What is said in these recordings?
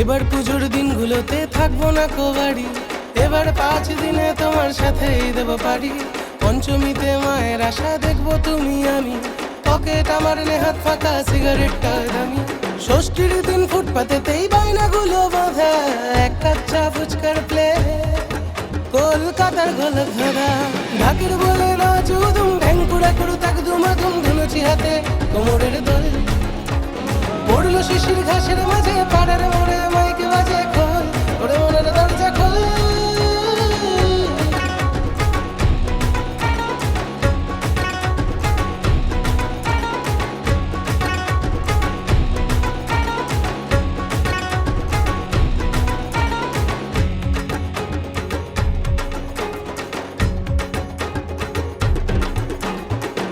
এবার পুজোর দিনগুলোতে থাকব না কোবাড়ি। এবার পাঁচ দিনে তোমার সাথেই দেব পারি পঞ্চমীতে মায়ের আশা দেখব তুমি আমি। পকেট আমার নেহাত ফাঁকা, সিগারেটটা দামি। ষষ্ঠীর দিন ফুটপাতেতেই বাইনাগুলো বাঁধা। এক কাপ চা, ফুচকার প্লে কলকাতার গোলক ধরা ঢাকের বলে না চুদুম ঢ্যাং, কুড়া করু তাক দুমাদুম ধুনুচি হাতে কোমরের দোল। পড়ল শিশির ঘাসের মাঝে, পাড়ার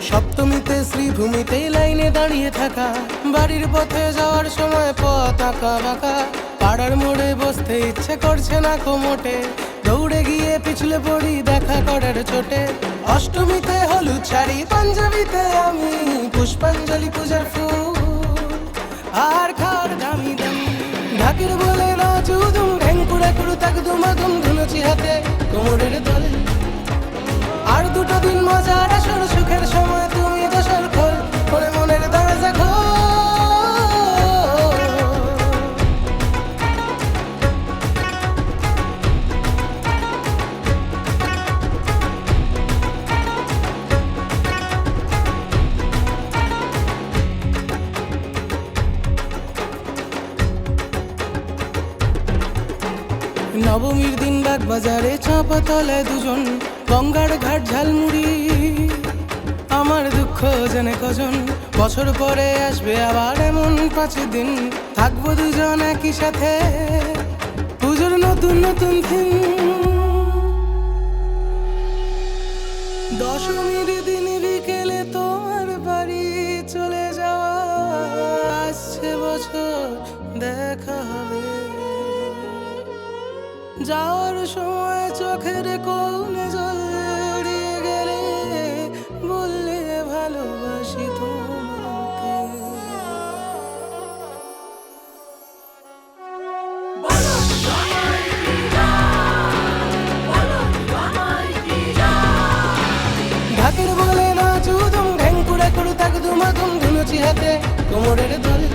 সপ্তমীতে, শ্রীভূমিতে লাইনে দাঁড়িয়ে থাকা, বাড়ির পথে যাওয়ার সময় পথ আঁকা বাঁকা, পাড়ার মোড়ে বসতে ইচ্ছে করছে না কোমোটে দৌড়ে গিয়ে পিছলে পড়ি দেখা করার চোটে অষ্টমীতে হলুদ শাড়ি, পাঞ্জাবিতে আমি পুষ্পাঞ্জলি পূজার ফুল। আর খাওয়ার দামি দামি, ঢাকের বলে না চুদুম ঢ্যাং কুড়া দুমাদুম নবমীর দিন বাগ বাজারে চাপা তলায় দুজন, গঙ্গার ঘাট ঝালমুড়ি। আমার দুঃখ জেনে কজন, বছর পরে আসবে আবার এমন পাঁচ দিন। থাকব দুজন একই সাথে, পুজোর নতুন নতুন থিম। দশমীর দিন যাওয়ার সময় চোখের কোণে জল জড়িয়ে গেলে বললে ভালোবাসি তোমাকে। ঢাকের বলে না চুদুম ঢ্যাং কুড়া কুড়ু তাক দুমাদুম ধুনুচি হাতে কোমরের দোল।